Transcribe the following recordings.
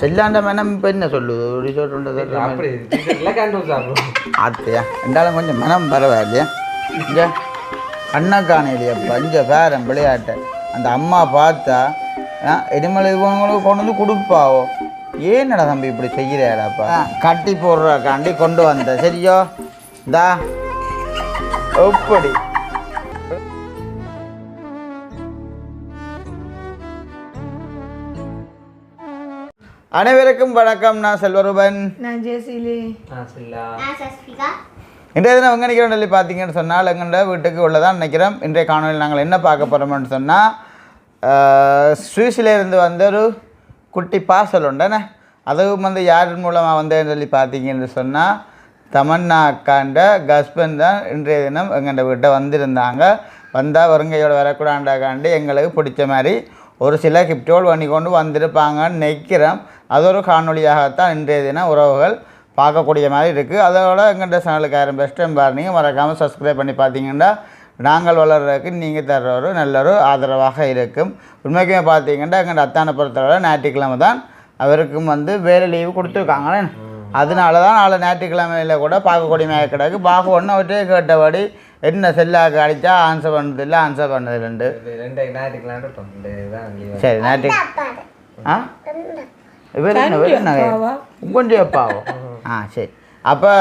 செல்லாண்ட மனம் இப்போ என்ன சொல்லுது ரிசோர்ட் ஆத்தையா ரெண்டாலும் கொஞ்சம் மனம் பரவாயில்லையா? இங்கே இங்கே பேரன் விளையாட்டை. அந்த அம்மா பார்த்தா இனிமேல் இவங்களுக்கு கொண்டு வந்து கொடுப்பாவோ? ஏன்னடா தம்பி இப்படி செய்கிறாடாப்பா கட்டி போடுறாக்காண்டி கொண்டு வந்த. சரியோ? இந்தா. எப்படி? அனைவருக்கும் வணக்கம். நான் செல்வரூபன். நான் சரிங்களா இன்றைய தினம் எங்கே நிற்கிறோம் சொல்லி பார்த்தீங்கன்னு சொன்னால் எங்கள்ட வீட்டுக்கு உள்ளதான் நினைக்கிறோம் இன்றைய காணொலியில் நாங்கள் என்ன பார்க்க போகிறோம்னு சொன்னால் சுவிஸ்லேருந்து வந்த ஒரு குட்டி பார்சல் உண்டுண்ணே அதுவும் வந்து யார் மூலமாக வந்தேன்னு சொல்லி பார்த்தீங்கன்னு சொன்னால் தமன்னா அக்காண்ட ஹஸ்பண்ட் தான் இன்றைய தினம் எங்கள்ட வீட்டை வந்திருந்தாங்க. வந்தால் வருங்கையோட வரக்கூடாண்டாக்காண்டி எங்களுக்கு பிடிச்ச மாதிரி ஒரு சில கிஃப்டோடு பண்ணி கொண்டு வந்திருப்பாங்கன்னு நினைக்கிறோம் அது ஒரு காணொலியாகத்தான் இன்றைய தினம் உறவுகள் பார்க்கக்கூடிய மாதிரி இருக்குது அதோட எங்கள்கிட்ட சேனலுக்கு ஆயிரம் பெஸ்ட் டைம் பாருங்க. மறக்காமல் சப்ஸ்கிரைப் பண்ணி பார்த்தீங்கன்னா நாங்கள் வளர்றதுக்கு நீங்கள் தர்ற ஒரு நல்ல ஒரு ஆதரவாக இருக்கும். உண்மைக்குமே பார்த்தீங்கன்னா எங்கள் அத்தானை பொறுத்தவரை ஞாயிற்றுக்கிழமை தான் அவருக்கும் வந்து வேலை லீவு கொடுத்துருக்காங்களே அதனால தான் நாளை ஞாயிற்றுக்கிழமையில் கூட பார்க்கக்கூடிய மாதிரி கிடக்கு. பார்க்க ஒன்று அவர்கிட்டே கேட்டபடி என்ன செல்லாக்கு அடித்தா ஆன்சர் பண்ணதில்லை ஆன்சர் பண்ணதில்லைண்டு. சரி ஞாயிற்று ஆ? இவர் என்ன இவர் என்ன? உங்கொண்டி அப்பாவோ? ஆ சரி. அப்போ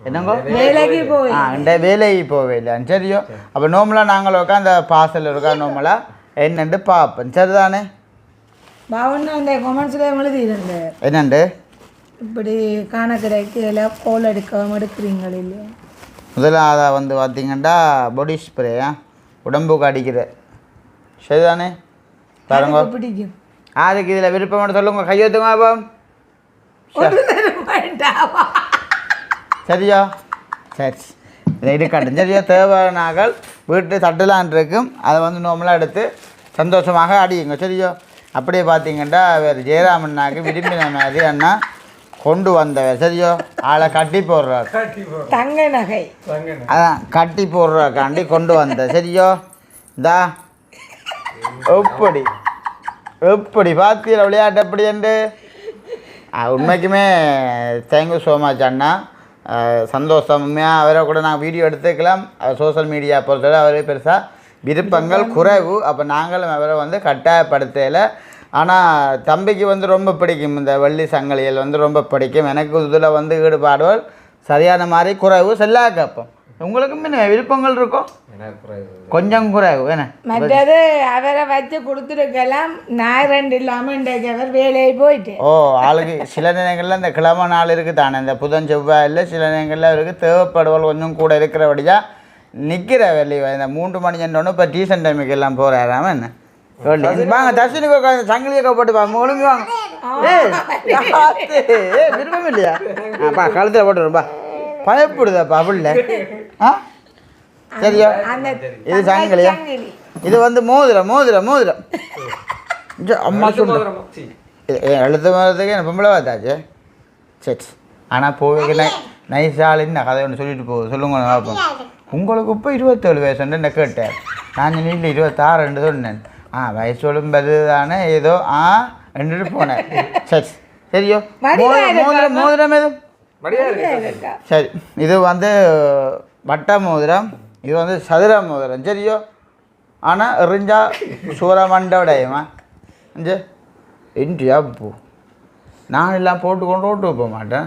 என்னங்கோ? வேலைக்கு போய் ஆ இந்த வேலைக்கு போவேல சரியோ அப்போ நோமலாக நாங்கள் உட்காந்து பார்சல் இருக்கா நோமலாக என்னண்டு? பார்ப்போம் சரிதானே? அந்த கொமெண்ட்ஸில் என்னண்டு? இப்படி காண கிடைக்கல கோல் எடுக்காம எடுக்கிறீங்கள் இல்லையா? முதலாவதாக வந்து பார்த்தீங்கன்னா பொடி ஸ்ப்ரேயா உடம்புக்கு அடிக்கிற. சரிதானே? பாருங்க. பிடிக்கும். அதுக்கு இதில் விருப்பம் சொல்லுங்க. கையெழுத்துங்க வேண்டாமா சரியா? சரி. இருக்கட்டும் சரியா? தேவையானாக்கள் வீட்டு தட்டலான் இருக்கும். அதை வந்து நார்மலாக எடுத்து சந்தோஷமாக அடியுங்க. சரியா? அப்படியே பார்த்தீங்கன்னா வேறு ஜெயராமண்ணாக்கு விரும்பின மாதிரி அண்ணா கொண்டு வந்தவர் சரியோ? ஆளை கட்டி போடுறார். தங்க நகை. அதான் கட்டி போடுறக்காண்டி கொண்டு வந்த. சரியோ? இந்தா. எப்படி? எப்படி? பார்த்தீர விளையாட்டு எப்படி என்று? உண்மைக்குமே தேங்க்யூ ஸோ மச் அண்ணா. ஆ, சந்தோஷம். உண்மையாக அவரை கூட நான் வீடியோ எடுத்துக்கலாம். சோஷியல் மீடியா பொறுத்தவரை அவரே பெருசாக விருப்பங்கள். குறைவு. அப்போ நாங்களும் அவரை வந்து கட்டாயப்படுத்தலை. ஆனால் தம்பிக்கு வந்து ரொம்ப பிடிக்கும். இந்த வெள்ளி சங்கிலிகள் வந்து ரொம்ப பிடிக்கும். எனக்கு இதில் வந்து ஈடுபாடுகள் சரியான மாதிரி குறைவு செல்லாக்கப்பம் உங்களுக்கு முன்ன விருப்பங்கள் இருக்கும். கொஞ்சம் குறைவு. என்ன? மற்றது அவரை வச்சு கொடுத்துருக்கலாம். நான் ரெண்டு இல்லாமல் இன்றைக்கு அவர் வேலையை போயிட்டு. ஓ ஆளுக்கு சில நேரங்களில் இந்த கிழமை நாள் இருக்குது தானே இந்த புதன் செவ்வாயில் சில நேரங்களில் அவருக்கு தேவைப்படுவல் கொஞ்சம் கூட இருக்கிறபடியா நிற்கிற வெளியே இந்த மூன்று மணி என்னொன்று இப்போ டீசன் டைமுக்கு எல்லாம் போகிறாராம என்ன? சொல்லி வாங்க தர்ஷனுக்கு உட்காந்து சங்கிலியை போட்டு வாங்க. ஒழுங்கு வாங்க விருப்பம் இல்லையா? அப்பா கழுத்தில் போட்டுருப்பா பயப்படுதாப்பா அப்படில்ல ஆ? சரியா? அந்த இது சங்கிலியா? சங்கிலி. இது வந்து மோதிரம் மோதிரம் மோதிரம். அம்மா எழுத்து சொல்லு மோதிரம். சீ. ஏ- ஏ, எழுத்து மரத்துக்கு என்ன பொம்பளை பார்த்தாச்சு சரி ஆனால் போய் நை நைஸாலின்னு கதை ஒன்று சொல்லிட்டு போகுது சொல்லுங்க நான் பார்ப்போம். உங்களுக்கு இப்போ இருபத்தேழு வயசுன்னு என்ன கேட்டேன்? நான் இல்லை இருபத்தாறுன்னு சொன்னேன். ஆ வயசு ஒழும்பது தானே ஏதோ ஆ ரெண்டுட்டு போனேன் சரி சரியோ மோதிரம் மோதிரம் எதுவும். சரி இது வந்து வட்ட மோதிரம் இது வந்து சதுர மோதிரம் சரியோ ஆனால் எறிஞ்சா சூரமண்டை உடையுமா இஞ்சு இன்றியா பூ நான் எல்லாம் போட்டு கொண்டு ஓட்டு போக மாட்டேன்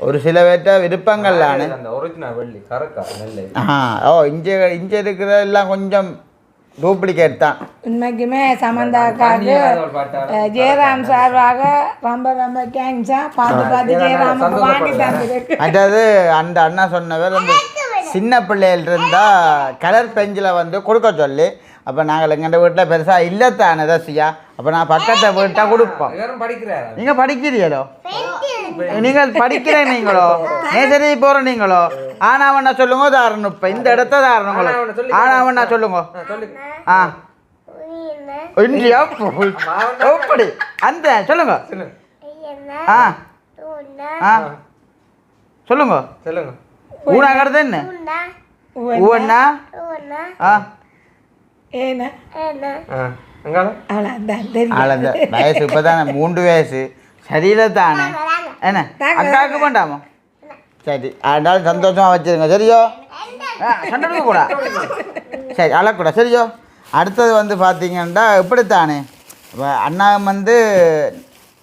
ஒரு சில பேர்ட்ட விருப்பங்கள்லானு அந்த ஒரிஜினல் வெள்ளி கறக்கா நெல்லை ஆ ஓ இங்கே இங்கே இருக்கிற எல்லாம் கொஞ்சம் டூப்ளிகேட் தான். சமந்தாக்காக்கு ஒரு பாட்டாளம். அஹ், ஜெயராம் சார்பாக ரொம்ப ரொம்ப தேங்க்ஸா. பார்த்து பார்த்து ஜெயராமுக்கு வாங்கி தந்திருக்கு அதாவது அந்த அண்ணா சொன்னவர் அந்த சின்ன பிள்ளைகள் இருந்தால் கலர் பெஞ்சில் வந்து கொடுக்க சொல்லி. அப்போ நாங்கள் எங்கள் வீட்டில் பெருசாக இல்லைத்தானே தசியா? அப்போ நான் பக்கத்தை வீட்டை கொடுப்போம். நீங்கள் படிக்கிறீங்களோ? நீங்கள் படிக்கிற நீங்களோ? நேசரி போகிற நீங்களோ? ஆனாவண்ணா சொல்லுங்க தாரணும் இப்போ இந்த இடத்த தாரணுங்களோ ஆனாவண்ணா சொல்லி ஆனாவண்ணா சொல்லுங்க. சொல்லு. ஆ. இந்தியா எப்படி? அந்த சொல்லுங்க. சொல்லு. ஆ. ஆ. சொல்லுங்க. சொல்லுங்க. ஊனாகிறது என்ன? ஊவண்ணா ஆ. ஏன்னா வயசு இப்போ தானே மூன்று வயசு சரியில்லை தானே என்ன அக்காவுக்கு வேண்டாமா சரி அதனால சந்தோஷமாக வச்சிருங்க சரியோ ஆ, சண்டை கூட சரி அழக்கூட சரியோ அடுத்தது வந்து பார்த்தீங்கன்னா இப்படித்தானே இப்போ அண்ணா வந்து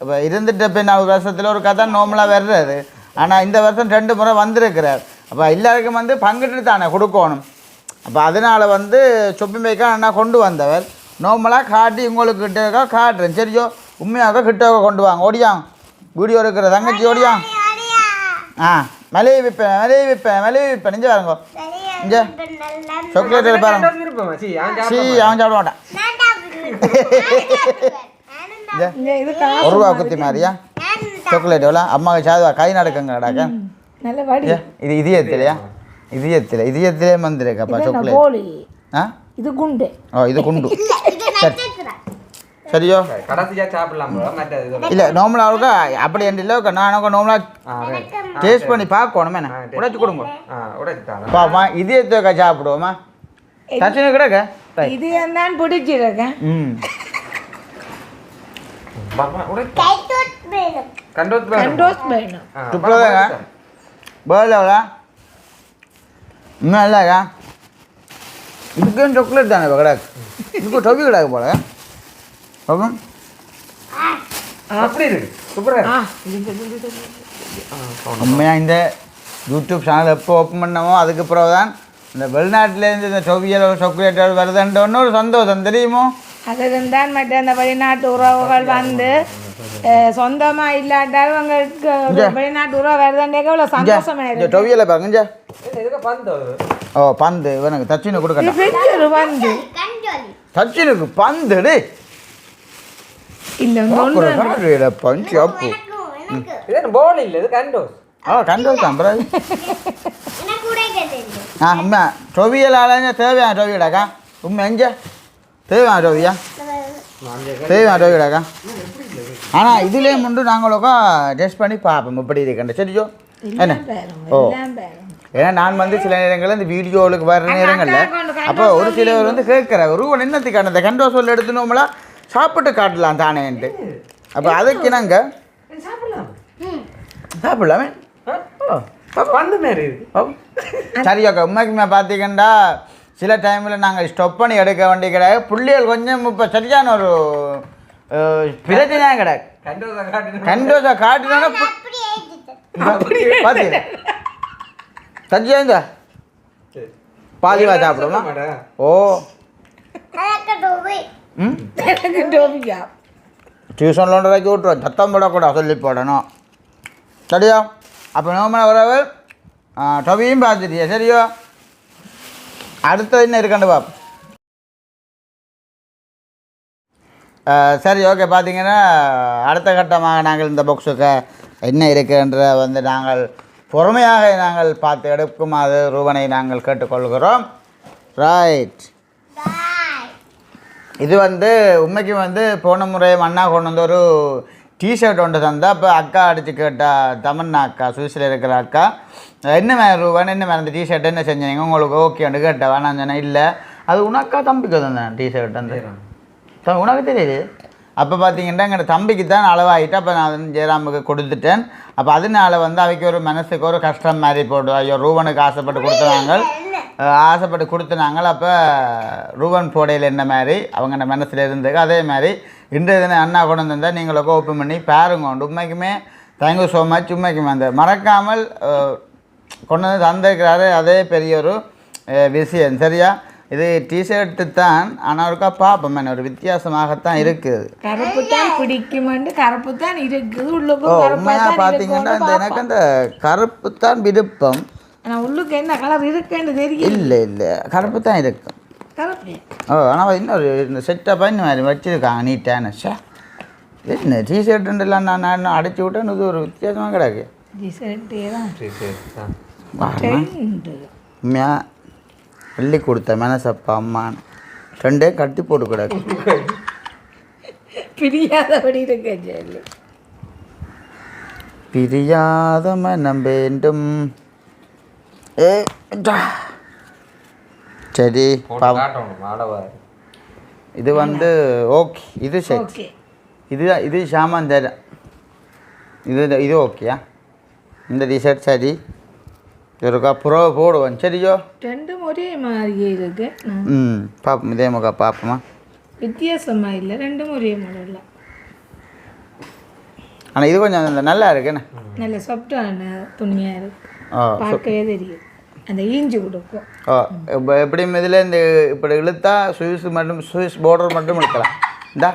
இப்போ இருந்துட்ட பின் நாலு வருஷத்தில் ஒரு கதை நோமலாக வர்றது ஆனால் இந்த வருஷம் ரெண்டு முறை வந்திருக்கிறார் அப்போ எல்லாருக்கும் வந்து பங்கிட்டு தானே கொடுக்கணும் அப்போ அதனால் வந்து சொப்பி மேய்க்கா அண்ணா கொண்டு வந்தவர். நார்மலாக காட்டி உங்களுக்கு கிட்டக்கா காட்டுறேன். சரியோ? உண்மையாக கிட்டக்க கொண்டு வாங்க. ஓடியாங்க வீடியோ இருக்கிற தங்கச்சி ஓடியாங்க ஆ மலையை விற்பேன் மலையை விற்பேன் மலையை விற்பேன். நெஞ்சு பாருங்க. இங்கே. சாக்லேட்டில் பாருங்க. சி அவன் சாப்பிட மாட்டான். இது ஒரு ரூபா குத்தி மாதிரியா? சாக்லேட் எவ்வளோ? அம்மாவுக்கு சாதுவா? கை நடக்குங்கடாக்க நல்ல வடி. ஏ, இது இதயத்திலையா இதயத்தில் இதயத்திலே இது என்ன சாக்லேட் ஆ? இது குண்டு. ஓ இது குண்டு. சரி. சரியோ? கடைசியா சாப்பிடலாம் இல்லை. நார்மலாக இருக்கா? அப்படி என்று இல்லை நான் ரைட் டேஸ்ட் பண்ணி பார்க்கணும் என்ன? உடைச்சு கொடுங்க. பாப்பா இதயத்தை சாப்பிடுவோமா? சச்சினு கிடக்க? இது தான் பிடிச்சிருக்கேன் ம். கண்டோத் வேணும். கண்டோஸ் வேணும். துப்புலதாங்க பேர்ல இன்னும் இல்லைக்கா இதுக்கும் சாக்லேட் தானே இப்போ கிடக்கு? இதுக்கும் டொபி கிடக்கு போல. பாப்போம் அப்படி இருக்கு சூப்பரா ஆ இருக்கு இது இது, இது, இது. உண்மையாக இந்த யூடியூப் சேனல் எப்போ ஓப்பன் பண்ணமோ அதுக்கு பிறகு தான் இந்த வெளிநாட்டிலேருந்து இந்த டொபியல் சாக்லேட் வருதுன்ற ஒரு சந்தோஷம் தெரியுமோ? அதிலும் தான் மற்ற அந்த வெளிநாட்டு உறவுகள் வந்து சொந்தமா இல்லாட்டாலும் அவங்களுக்கு ஒரு வெளிநாட்டு உறவு வருதுன்றே எவ்வளோ சந்தோஷமா இருக்கு டொவியலை பாருங்க பந்து ஓ பந்து இவனுக்கு தச்சினு கொடுக்கட்டும் பெரிய வந்து சச்சினுக்கு பந்து டே இல்லை பஞ்சு அப்பு இது போல் இல்ல இது கண்டோஸ் ஆ கண்டு தான் ப்ரோ ஆ உண்மை டொவியல் ஆளாங்க தேவையான டொவியடாக்கா உண்மை எங்க தேவையான டொவியா தேவையான டொவியடாக்கா ஆனால் இதுலேயே முண்டு நாங்களுக்கா டெஸ்ட் பண்ணி பார்ப்போம். இப்படி இருக்கண்ட சரியோ என்ன? ஓ. ஏன்னா நான் வந்து சில நேரங்களில் இந்த வீடியோவுக்கு வர நேரங்களில் அப்போ ஒரு சிலவர் வந்து கேட்குறாங்க ரூபன் என்னத்துக்கான இந்த கண்டோ சொல்ல எடுத்துனோம்ல சாப்பிட்டு காட்டலாம் தானேன்ட்டு அப்போ அதுக்கு நாங்கள் சாப்பிடலாம். சரி ஓகே உண்மைக்குமே பார்த்தீங்கன்னா சில டைமில் நாங்கள் ஸ்டாப் பண்ணி எடுக்க வேண்டிய கிடையாது புள்ளிகள் கொஞ்சம் இப்போ சரியான ஒரு பிரச்சனையாக கிடையாது கண்டோஸை காட்டினா பார்த்தீங்க சஜ்ஜா இந்த. பாதிவா சாப்பிடுமா? ஓ. டோபிக்கா? டியூஷனில் ஒன்றரைக்கு விட்டுருவோம். சத்தம் போடக்கூடாது சொல்லி போடணும். சரியா? அப்போ நோமன உறவு டொபியும் பார்த்துட்டியா சரியோ? அடுத்தது என்ன இருக்காண்டு பாப் சரி ஓகே பார்த்தீங்கன்னா அடுத்த கட்டமாக நாங்கள் இந்த பாக்ஸுக்கு என்ன இருக்குன்ற வந்து நாங்கள் பொறுமையாக நாங்கள் பார்த்து எடுக்குமாறு ரூபனை நாங்கள் கேட்டுக்கொள்கிறோம். ரைட் இது வந்து உண்மைக்கு வந்து போன முறை மண்ணா கொண்டு வந்து ஒரு டிஷர்ட் ஒன்று தந்தால் அப்போ அக்கா அடித்து கேட்டால் தமன்னா அக்கா சுவிஸில் இருக்கிற அக்கா. என்ன மேலே ரூபான்னு என்ன மேலே அந்த டிஷர்ட் என்ன செஞ்சீங்க? உங்களுக்கு ஓகேன்னு கேட்டேன் வேணாம் சொன்னேன் இல்லை. அது உனக்கா தம்பிக்கு தந்தேன் டிஷர்ட் அந்த உனக்கு தெரியுது? அப்போ பார்த்தீங்கன்னா எங்கள் தம்பிக்கு தான் அளவாகிட்டு அப்போ நான் வந்து ஜெயராமுக்கு கொடுத்துட்டேன். அப்போ அதனால வந்து அவைக்கு ஒரு மனசுக்கு ஒரு கஷ்டம் மாதிரி போட்டு ஐயோ ரூபனுக்கு ஆசைப்பட்டு கொடுத்தாங்க ஆசைப்பட்டு கொடுத்துனாங்க. அப்போ ரூபன் போடையில் என்ன மாதிரி அவங்க மனசில் இருந்தது அதே மாதிரி இன்றைய தினம் அண்ணா கொண்டு வந்திருந்தால் நீங்களும் ஓப்பன் பண்ணி பாருங்க உண்மைக்குமே தேங்க்யூ ஸோ மச் உண்மைக்குமே அந்த மறக்காமல் கொண்டு வந்து தந்திருக்கிறாரு. அதே பெரிய ஒரு விஷயம். சரியா? இது டிஷர்ட்டு தான். ஆனால் ஒருக்கா பார்ப்போம். என்ன ஒரு வித்தியாசமாகத்தான் இருக்குது கருப்பு தான் பிடிக்குமெண்டு கருப்பு தான் இருக்குது உண்மையாக பார்த்தீங்கன்னா இந்த எனக்கு அந்த கருப்பு தான் விருப்பம். ஆனா உள்ளுக்கு என்ன கலர் இருக்குன்னு தெரியும். இல்லை இல்லை. கருப்பு தான் இருக்கும் ஓ ஆனால் இன்னொரு இந்த செட்டப்பாக இந்த மாதிரி வச்சுருக்காங்க. நீட்டான ஷே என்ன டிஷர்ட்டுலாம் நான் நான் அடிச்சு விட்டேன் இது ஒரு வித்தியாசமாக கிடக்கு. உண்மையாக வெள்ளி கொடுத்த மனசப்பா அம்மான்னு ரெண்டே கட்டி போட்டு கிடக்கு. பிரியாதபடி இருக்க பிரியாத மனம் வேண்டும். சரி இது வந்து ஓகே. இது சரி இது இது சாமான் தரேன் இது இது ஓகேயா? இந்த டிஷர்ட் சரி. இருக்கா? புறோ போடுவோம். சரியோ ரெண்டும் ஒரே மாதிரியே இருக்கு. ம். ம் பாப்போம். இதே முகா பார்ப்போமா வித்தியாசமா இல்லை. ரெண்டும் ஒரே மாடல்ல ஆனால் இது கொஞ்சம் நல்லா இருக்குண்ணே நல்ல சாஃப்டான துணியா இருக்கு. பார்க்கவே தெரியும். அந்த ஈஞ்சு கொடுக்கும். ஓ இப்போ எப்படியும் இதில் இந்த இப்படி இழுத்தா சுவிஸ் மட்டும் சுவிஸ் பார்டர் மட்டும் இழுக்கலாம். இந்தா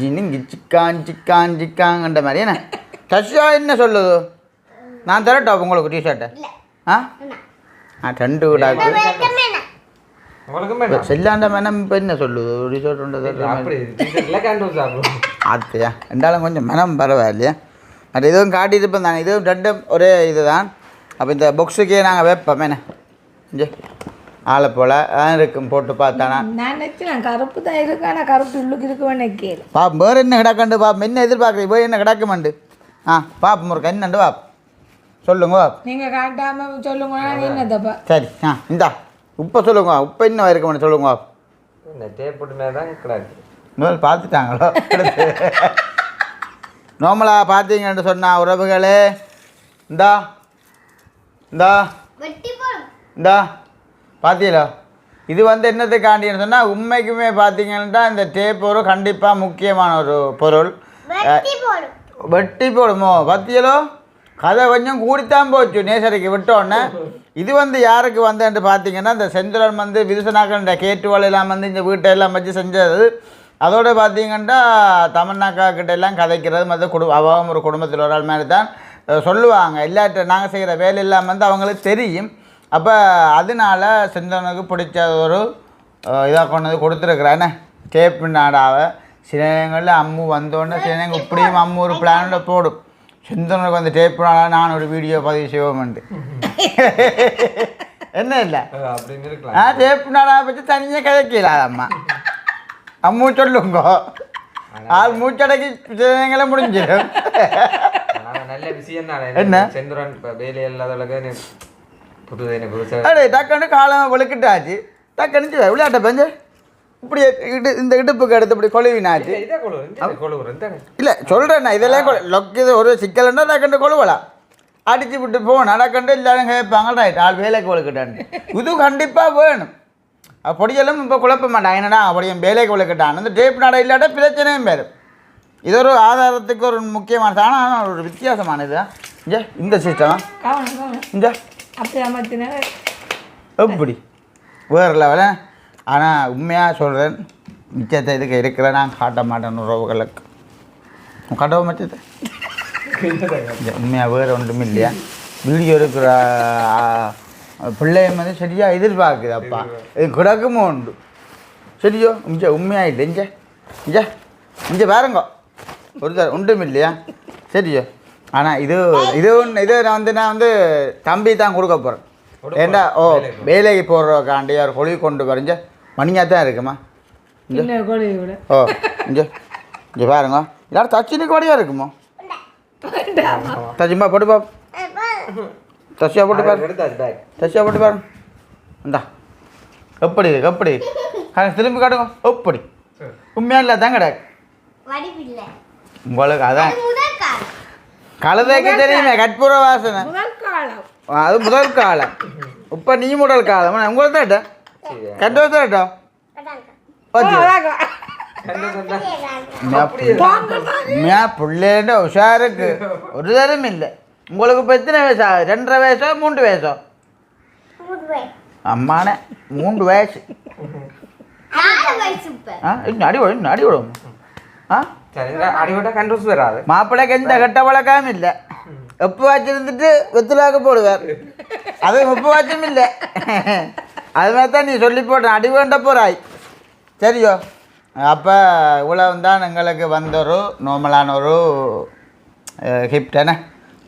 ஜினிங்கி சிக்கான் சிக்கான் சிக்காங்கன்ற மாதிரி என்ன? டஷ்ஷா என்ன சொல்லுது? நான் தரட்டா உங்களுக்கு டிஷர்ட்டை ஆ? ஆ ரெண்டு வேண்டாம் செல்லாண்ட மேனம் இப்போ என்ன சொல்லுது? டிஷர்ட் உண்டு ஆத்தையா ரெண்டாலும் கொஞ்சம் மனம் பரவாயில்லையா? மற்ற இதுவும் காட்டியிருப்பேன் தானே. இதுவும் ரெண்டும் ஒரே இதுதான். அப்போ இந்த பாக்ஸுக்கே நாங்கள் வைப்போம். என்ன? இங்கே. ஆளை போல் இருக்கும். போட்டு பார்த்தானா? நான் நினைச்சேன் கருப்பு தான் இருக்கு? ஆனால் கருப்பு உள்ளுக்கு இருக்குன்னு கேளு. பாப்போம் வேறு என்ன கிடக்கண்டு பாப்போம் என்ன எதிர்பார்க்குறீங்க? வேறு என்ன கிடக்குமாண்டு? ஆ பாப்போம் ஒரு என்னண்டு பாப்? சொல்லுங்க. நீங்க காட்டாம சொல்லுங்க. என்னதப்பா? சரி ஆ இந்தா. உப்பை சொல்லுங்க. உப்பை இன்னும் இருக்குமான்னு சொல்லுங்க. இந்த டேப் போட்டு மேலே தான் கிடக்கு முதல் பார்த்துட்டாங்களோ? நார்மலாக பார்த்தீங்கன்னு சொன்னா உறவுகளே. இந்தா. இந்தா. இந்தா. பார்த்தீங்களா? இது வந்து என்னத்துக்காண்டின்னு சொன்னால் உண்மைக்குமே பார்த்தீங்கன்னா இந்த டேப் ஒரு கண்டிப்பாக முக்கியமான ஒரு பொருள். வெட்டி போடுமோ? பத்தியலோ கதை கொஞ்சம் கூடித்தான் போச்சு. நேசரிக்கு விட்டோன்னே இது வந்து யாருக்கு வந்தேன்ட்டு பார்த்தீங்கன்னா இந்த செந்திரன் வந்து விதுசனாக்கன்ற கேட்டுவாள் எல்லாம் வந்து இந்த வீட்டை எல்லாம் வச்சு செஞ்சது. அதோட பார்த்தீங்கன்னா தமிழ்நாக்கா கிட்ட எல்லாம் கதைக்கிறது மற்ற குடும்ப அவங்க ஒரு குடும்பத்தில் ஒரு ஆள் மாதிரி தான் சொல்லுவாங்க. இல்லாட்ட நாங்கள் செய்கிற வேலை இல்லாமல் வந்து அவங்களுக்கு தெரியும். அப்போ அதனால செந்தனுக்கு பிடிச்ச ஒரு இதாக கொண்டு வந்து கொடுத்துருக்குறானே. டேப்பு நாடாவை சில நேரங்களில் அம்மு வந்தோடனே சில நேரங்கள் இப்படியும் அம்மு ஒரு பிளானில் போடும். செந்தனுக்கு வந்து டேப்பு நாடா நான் ஒரு வீடியோ பதிவு செய்வோம்ண்டு. என்ன இல்லை? ஆ டேப்பு நாடா பற்றி தனியாக கதைக்கல அம்மா. அம்மு சொல்லுங்க. ஆள் மூச்சடக்கி நேரங்களில் முடிஞ்சிடும். நல்ல விஷயம் தானே என்ன? செந்துரன் இப்போ வேலை இல்லாதவளுக்கு புது என்ன புதுசாக அடே டக்குன்னு காலம் வெளுக்கிட்டாச்சு டக்குன்னு விளையாட்ட பஞ்சு. இப்படி இடு இந்த இடுப்புக்கு எடுத்து இப்படி கொழுவினாச்சு. இதே கொழு இந்த கொழு இந்த இல்லை சொல்கிறேண்ணா இதெல்லாம் கொ- லொக்கு இது ஒரு சிக்கல்னா டக்குன்னு கொழுவலாம். அடிச்சு விட்டு போகணும் நடக்கண்டு எல்லாரும் கேட்பாங்க ரைட் ஆள் வேலைக்கு வளர்க்கிட்டான்னு இது கண்டிப்பாக வேணும். பொடியெல்லாம் இப்போ குழப்ப மாட்டான். என்னடா அப்படியும் வேலைக்கு வளர்க்கிட்டான் இந்த டேப் நட இல்லாட்ட பிரச்சனையும் பேர் இது ஒரு ஆதாரத்துக்கு ஒரு முக்கியமான ஆனால் ஒரு வித்தியாசமானது இங்கே இந்த சிஸ்டம் இங்கே. அப்படி எப்படி? வேறு லெவல ஆனால் உண்மையாக சொல்கிறேன் மிச்சத்தை இதுக்கு இருக்கிற நான் காட்ட மாட்டேன் உறவுகளுக்கு. காட்டவும் மிச்சத்தை. உண்மையாக வேறு ஒன்றும் இல்லையா? வீடியோ இருக்கிற பிள்ளைய வந்து சரியாக எதிர்பார்க்குது அப்பா. இது கிடக்குமோ உண்டு. சரியோ இங்கே உண்மையாயிட்டு இங்கே. இங்கே இங்கே பாருங்க. ஒரு தர ஒன்றும் இல்லையா? சரியோ. ஆனால் இது இது ஒன்று இது நான் வந்து நான் வந்து தம்பி தான் கொடுக்க போகிறேன் ஏண்டா ஓ வேலைக்கு போடுறக்காண்டி அவர் கொழி கொண்டு வரைஞ்ச மணியாக தான் இருக்குமா ஓ இங்கே. இங்கே பாருங்க. எல்லாரும் தச்சினுக்கு வழியாக இருக்குமோ? தச்சுமா போட்டு பா தச்சியா போட்டு பாரு. தச்சியா போட்டு பாருங்க இந்தா. எப்படி இருக்கு எப்படி? திரும்பி காட்டுங்க. எப்படி? உண்மையாக இல்லை தான் கிடையாது உங்களுக்கு அதான். கழுதைக்கு தெரியுமே கற்பூர வாசனை அது முதல் காலம். இப்போ நீ முதல் காலம். உங்களுக்கு தான் கட்ட வச்சுட்டா பிள்ளைன்ற உஷாருக்கு ஒரு தரம் இல்லை. உங்களுக்கு இப்போ எத்தனை வயசா? ரெண்டரை வயசோ மூன்று வயசோ? அம்மானே மூன்று வயசு. வயசு இப்ப. ஆ மாப்பிள்ளைக்கு எந்த கெட்ட பழக்கம் இல்லை. எப்போ வச்சிருந்துட்டு வெத்திலாக்க போடுவார். அது உப்பு வச்சும் இல்லை. அது மாதிரி தான் நீ சொல்லி போட்ட அடி வேண்ட போகிறாய் சரியோ? அப்போ இவ்வளவு தான் எங்களுக்கு வந்த ஒரு நார்மலான ஒரு கிஃப்ட் என்ன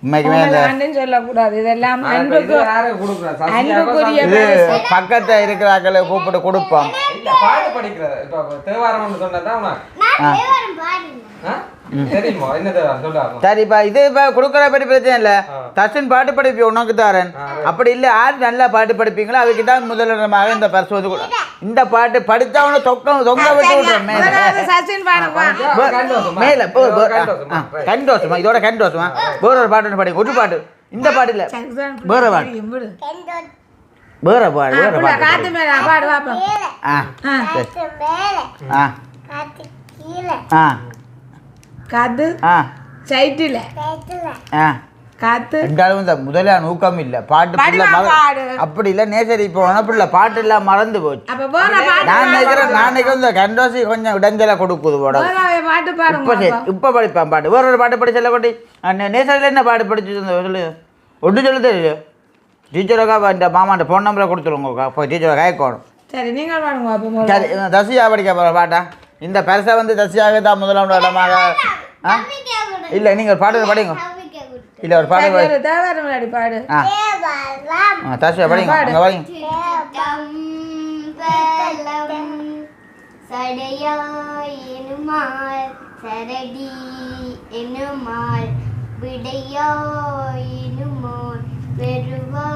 உண்மைக்குமே சொல்லக்கூடாது இதெல்லாம் அன்புக்குரிய இது பக்கத்தில் இருக்கிறாக்களை கூப்பிட்டு கொடுப்போம். இல்ல, பாட்டு. இப்ப தேவாரம் சொல்லுவாங்க சரிப்பா இது இப்போ கொடுக்குற படி பிரச்சனை இல்லை. தசன் பாட்டு படிப்பி உனக்கு தாரேன். அப்படி இல்லை யார் நல்லா பாட்டு படிப்பீங்களோ அதுக்கு தான் முதலிடமாக இந்த பரிசோதி கொடு. இந்த பாட்டு படித்தவன தொக்க தொங்க விட்டு விடுறேன் மேல. மேல கண்டோசமா. இதோட கண்டோசமா? வேற ஒரு பாட்டு பாடி ஒரு பாட்டு இந்த பாட்டு இல்ல. வேற பாட்டு. பாடு வேற புள்ள, பாட்டு காத்து மேல பாடு. பாப்போம் ஆ. ஆ, காத்து மேலே. ஆ. காத்து கீழே. ஆ. காத்து ஆ. சைட்டில. காத்து. ரெண்டாலும் இந்த முதல்ல நூக்கம் இல்ல. பாட்டு. அப்படி இல்ல நேசரி இப்போ பிள்ளை பாட்டு எல்லாம் மறந்து போச்சு. நான் நினைக்கிறேன் நான் நினைக்கிறேன் இந்த கண்டோசி கொஞ்சம் இடைஞ்சலா கொடுக்குது போட பாட்டு பாருங்க இப்ப படிப்பான் பாட்டு. வேற ஒரு பாட்டு படிச்சல கொட்டி. என்ன பாட்டு படிச்சு சொல்லு? ஒன்று சொல்லு தெரியும் டீச்சருக்கா இந்த மாமாண்ட ஃபோன் நம்பரை கொடுத்துருவோங்கக்கா போய் டீச்சரை கேட்கணும் சரி நீங்கள் முதல்ல. சரி தசியா படிக்க போகிற பாட்டா? இந்த பரிசை வந்து தசியாக தான் முதலாம் இடமாக ஆ? இல்லை நீங்கள் ஒரு பாட்டு படிங்க. இல்லை ஒரு பாட்டு படி- ஆ. தசியா படிங்க அங்கே படிங்க சரடி எனுமால் விடையாய் வெறுவா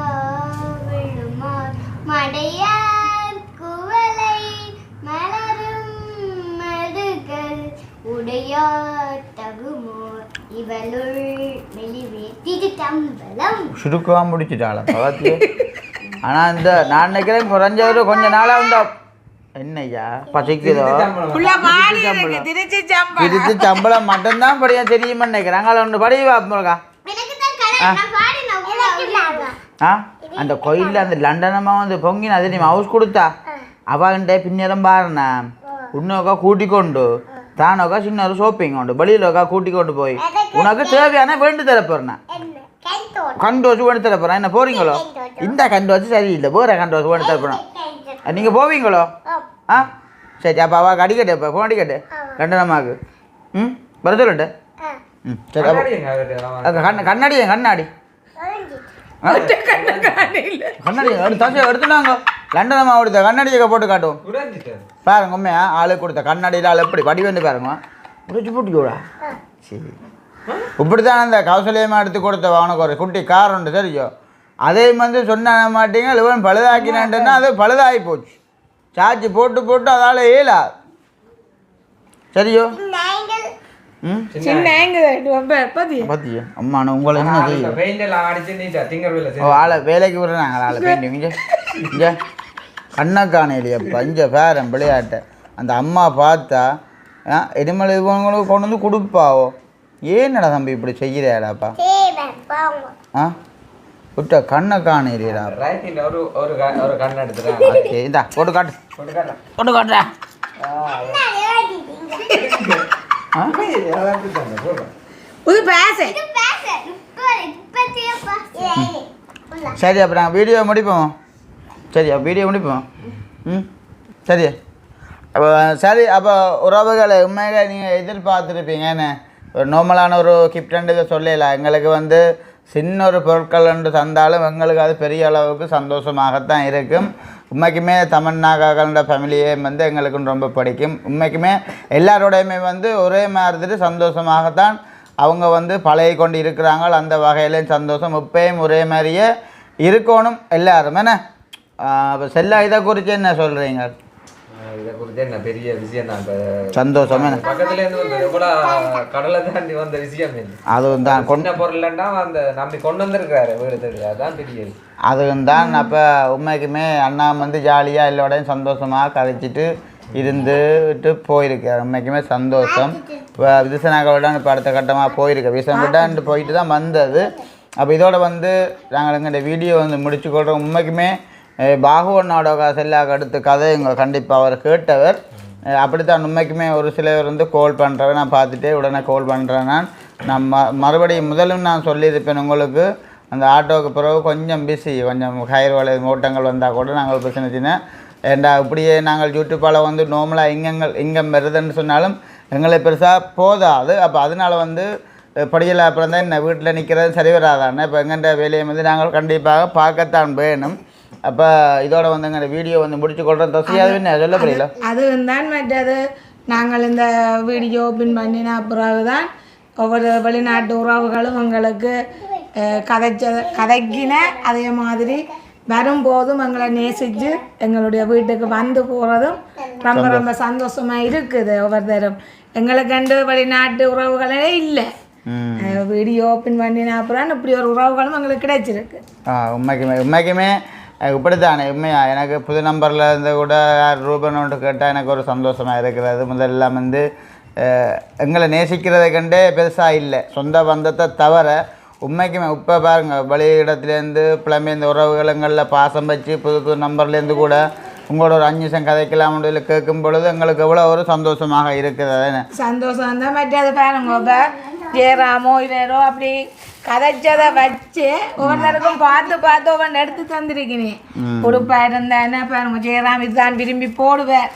விழுமால் மடையார் குவளை மலரும் மடுகள் உடையார் தகுமோர். இவளுள் மெலிவே திடுத்தம்பலம் சுருக்கமாக முடிச்சுட்டாளா பகத்தியே ஆனால் இந்த நான் நினைக்கிறேன் குறைஞ்சது கொஞ்ச நாளாக இந்த என்னய்யா பசிக்குதோ? திருச்சி சம்பளம். மட்டும்தான் படியா தெரியுமா நினைக்கிறேன். அங்கே ஒன்று படி பார்ப்போம்க்கா எனக்கு ஆ? அந்த கோயிலில் அந்த லண்டனம்மா வந்து பொங்கின அது நீ ஹவுஸ் கொடுத்தா? அவன்கிட்ட பின்னேரம் பாருண்ணா. உன்னோக்கா கூட்டிக்கொண்டு தானோக்கா சின்ன ஒரு ஷாப்பிங் உண்டு. வெளியிலோக்கா கூட்டிக்கொண்டு போய். உனக்கு தேவையான வேண்டு தர போறேன் என்ன கைத்தோடு கண்டு வச்சு வேண்டு தர போறேன் என்ன போறீங்களோ? இந்த கண்டு வச்சு சரியில்லை. போற கண்டு வச்சு வேண்டு தர போறேன் கைத்தோடு நீங்கள் போவீங்களோ? ஆ. சரி அப்போ அவள் அடிக்கட்டு இப்போ ஃபோன் அடிக்கட்டு. லண்டனம்மாவுக்கு ம்? வர சொல்லட்டு ம் சரி அப்போ கண்ணாடி கண்ணாடி. கண்ணாடி எடுத்து தசை எடுத்துனாங்க லண்டனம்மா கொடுத்த கண்ணாடி ஜெக போட்டு உடைஞ்சிட்டது. பாருங்க உண்மையா? ஆளு கொடுத்த கண்ணாடியில் ஆள் எப்படி? படி வந்து பாருங்க. போட்டுக்கூடா. சரி. இப்படித்தான் அந்த கௌசல்யமா எடுத்து கொடுத்த உனக்கு ஒரு குட்டி கார் உண்டு சரியோ அதே வந்து சொன்ன மாட்டீங்க இவன் பழுதாக்கினான்ட்டுன்னா அது பழுதாகி போச்சு. சார்ஜ் போட்டு போட்டு அதால் ஏலா சரியோ வேலைக்கு விடுறாங்க ஆளை பெயிண்டிங் இங்கே பேரன் விளையாட்டை அந்த அம்மா பார்த்தா ஆ, இனிமேல் இவங்களுக்கு கொண்டு வந்து கொடுப்பாவோ ஏன்னடா தம்பி இப்படி செய்கிறேடாப்பா ஆ விட்ட கண்ணை காணையிலா ஒரு ஒரு கண்ணை எடுத்துட்டேன். ஓகே இந்தா போட்டு காட்டு. போட்டு காட்டுறா ஆ, என்ன எழுதிட்டீங்க ஆ அதான் அப்படித்தாங்க, போடுறேன். புது பேச இது பேச. சரி அப்போ நாங்கள் வீடியோ முடிப்போம். சரி வீடியோ முடிப்போம். ம். சரி. அப்போ சரி அப்போ உறவுகளை உண்மையாக நீங்கள் எதிர்பார்த்துருப்பீங்க என்ன? ஒரு நார்மலான ஒரு கிஃப்ட்ன்றது சொல்லல. எங்களுக்கு வந்து சின்ன ஒரு பொருட்கள் என்று தந்தாலும் எங்களுக்கு அது பெரிய அளவுக்கு சந்தோஷமாகத்தான் இருக்கும். உண்மைக்குமே தமன்னாக்காக்களோட ஃபேமிலியே வந்து எங்களுக்கு ரொம்ப பிடிக்கும். உண்மைக்குமே எல்லாரோடையுமே வந்து ஒரே மாதிரி சந்தோஷமாகத்தான் அவங்க வந்து பழகி கொண்டு இருக்கிறாங்க. அந்த வகையிலையும் சந்தோஷம் இப்பயும் ஒரே மாதிரியே இருக்கணும் எல்லாரும். என்ன? அப்போ செல்லா இதை குறித்து என்ன சொல்கிறீங்க இதை குறித்து என்ன பெரிய விஷயம் தான். இப்ப சந்தோஷம் பக்கத்துல இருந்து கடலை தாண்டி வந்த விஷயம் அதுவும் தான். கொண்டு சின்ன பொருள்னா அந்த நம்பி கொண்டு வந்திருக்காரு வீடு தேடி. அதான் பெரிய அதுவும் தான் அப்போ உண்மைக்குமே அண்ணா வந்து ஜாலியாக எல்லோடையும் சந்தோஷமாக கதைச்சிட்டு இருந்துட்டு போயிருக்காரு உண்மைக்குமே சந்தோஷம். இப்போ விசனாக்களோட இப்போ அடுத்த கட்டமாக போயிருக்கு. விசனக்கிட்ட போயிட்டு தான் வந்தது. அப்போ இதோட வந்து நாங்கள் எங்கள் வீடியோ வந்து முடிச்சு கொள்கிறோம் உண்மைக்குமே அஹ், பாகுவண்ணோட செல்லாக அடுத்த கதை கண்டிப்பாக அவர் கேட்டவர். அப்படித்தான் உண்மைக்குமே ஒரு சிலர் வந்து கால் பண்ணுறவன் நான் பார்த்துட்டே உடனே கால் பண்ணுறேன் நான். நான் மறுபடியும் முதலும் நான் சொல்லியிருப்பேன் உங்களுக்கு. அந்த ஆட்டோவுக்கு பிறகு கொஞ்சம் பிஸி கொஞ்சம் கயிறு வலை ஓட்டங்கள் வந்தால் கூட நாங்கள் இப்போ சின்ன ஏண்டா இப்படியே நாங்கள் யூடியூப்பால் வந்து நார்மலாக இங்கங்கள் இங்கம் வருதுன்னு சொன்னாலும் எங்களை பெருசாக போதாது. அப்போ அதனால வந்து படியில் அப்புறம் தான் என்ன வீட்டில் நிற்கிறது சரி வராதானே இப்போ எங்கள்கிட்ட வேலையை வந்து நாங்கள் கண்டிப்பாக பார்க்கத்தான் வேணும். அப்போ இதோட வந்து எங்கள் வீடியோ வந்து முடிச்சு கொள்கிறோம் தசியாது என்ன? சொல்ல புரியல. அதுவும் தான் மற்றது நாங்கள் இந்த வீடியோ ஓப்பன் பண்ணின பிறகுதான் ஒவ்வொரு வெளிநாட்டு உறவுகளும் எங்களுக்கு கதைச்ச கதைக்கின அதே மாதிரி வரும்போதும் எங்களை நேசிச்சு எங்களுடைய வீட்டுக்கு வந்து போகிறதும் ரொம்ப ரொம்ப சந்தோஷமா இருக்குது ஒவ்வொருத்தரும் எங்களை கண்டு வெளிநாட்டு உறவுகளே இல்லை வீடியோ ஓப்பன் பண்ணின அப்புறம் இப்படி ஒரு உறவுகளும் எங்களுக்கு கிடைச்சிருக்கு ஆ உண்மைக்குமே உண்மைக்குமே இப்படித்தானே உண்மையா எனக்கு புது நம்பரில் இருந்து கூட யார் ரூபன் ஒன்று கேட்டால் எனக்கு ஒரு சந்தோஷமாக இருக்கிறது முதல்லாம் வந்து எங்களை நேசிக்கிறதை கண்டே பெருசாக இல்லை சொந்த பந்தத்தை தவிர உண்மைக்குமே இப்போ பாருங்க வெளியிடத்துலேருந்து புலம்பெயர்ந்த உறவுகளங்களில் பாசம் வச்சு புது புது நம்பர்லேருந்து கூட உங்களோட ஒரு அஞ்சு நிமிஷம் கதைக்கலாம் கேட்கும் பொழுது எங்களுக்கு எவ்வளோ ஒரு சந்தோஷமாக இருக்குது அதானே சந்தோஷம் தான் மற்றது பாருங்க இப்போ ஜெயராமோ இவரோ அப்படி கதைச்சதை வச்சு ஒவ்வொருத்தருக்கும் பார்த்து பார்த்து ஒவ்வொன்று எடுத்து தந்திருக்கிறேன் உடுப்பா இருந்தானே பாருங்க ஜெயராம் இதுதான் விரும்பி போடுவேன்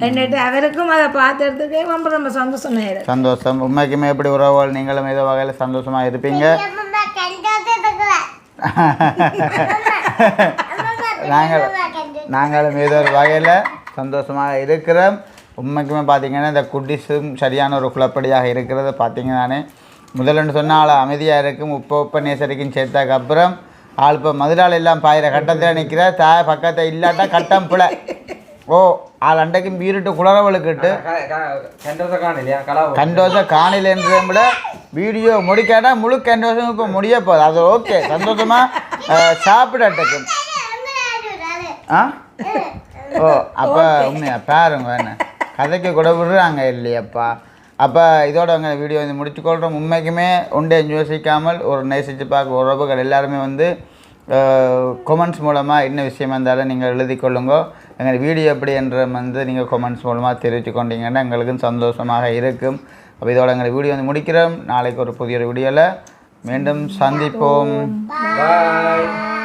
என்னட்டு அவருக்கும் அதை பார்த்து எடுத்துக்கே ரொம்ப ரொம்ப சந்தோஷமாயிரு சந்தோஷம். உண்மைக்குமே எப்படி உறவுகள் நீங்களும் ஏதோ வகையில் சந்தோஷமாக இருப்பீங்க. நாங்கள் நாங்களும் ஏதோ ஒரு வகையில் சந்தோஷமாக இருக்கிறோம். உண்மைக்குமே பார்த்தீங்கன்னா இந்த குட்டிஸும் சரியான ஒரு குழப்படியாக இருக்கிறது. பார்த்தீங்கன்னானே முதல்ல சொன்னால் அமைதியாக இருக்கும். உப்பு உப்ப நேசரிக்கும் சேர்த்தாக்கு அப்புறம் ஆள் இப்போ மதுரால் எல்லாம் பாயிற கட்டத்தில் நிற்கிற தாய் பக்கத்தை இல்லாட்டா கட்டம் பிள்ளை ஓ ஆள் கண்டோச காணலையா கலாவு கண்டோச காணில் என்றதை விட வீடியோ முடிக்காட்டா முழு கண்டோசம் இப்போ முடிய போகுது அது ஓகே சந்தோஷமாக சாப்பிடட்டுக்கும் ஆ ஓ அப்போ உண்மையா பாருங்க என்ன கதைக்கு கூட விடுறாங்க இல்லையாப்பா அப்போ இதோட அவங்க வீடியோ வந்து முடிச்சுக்கொள்கிறோம் உண்மைக்குமே ஒன்றே யோசிக்காமல் ஒரு நேசித்து பார்க்க உறவுகள் எல்லாருமே வந்து கொமெண்ட்ஸ் மூலமாக என்ன விஷயமா இருந்தாலும் நீங்கள் எழுதி கொள்ளுங்கோ. எங்கள் வீடியோ எப்படி என்ற வந்து நீங்கள் கொமெண்ட்ஸ் மூலமாக தெரிவித்து கொண்டீங்கன்னா எங்களுக்கும் சந்தோஷமாக இருக்கும். அப்போ இதோட எங்களை வீடியோ வந்து முடிக்கிறோம். நாளைக்கு ஒரு புதிய ஒரு வீடியோவில் மீண்டும் சந்திப்போம். பாய்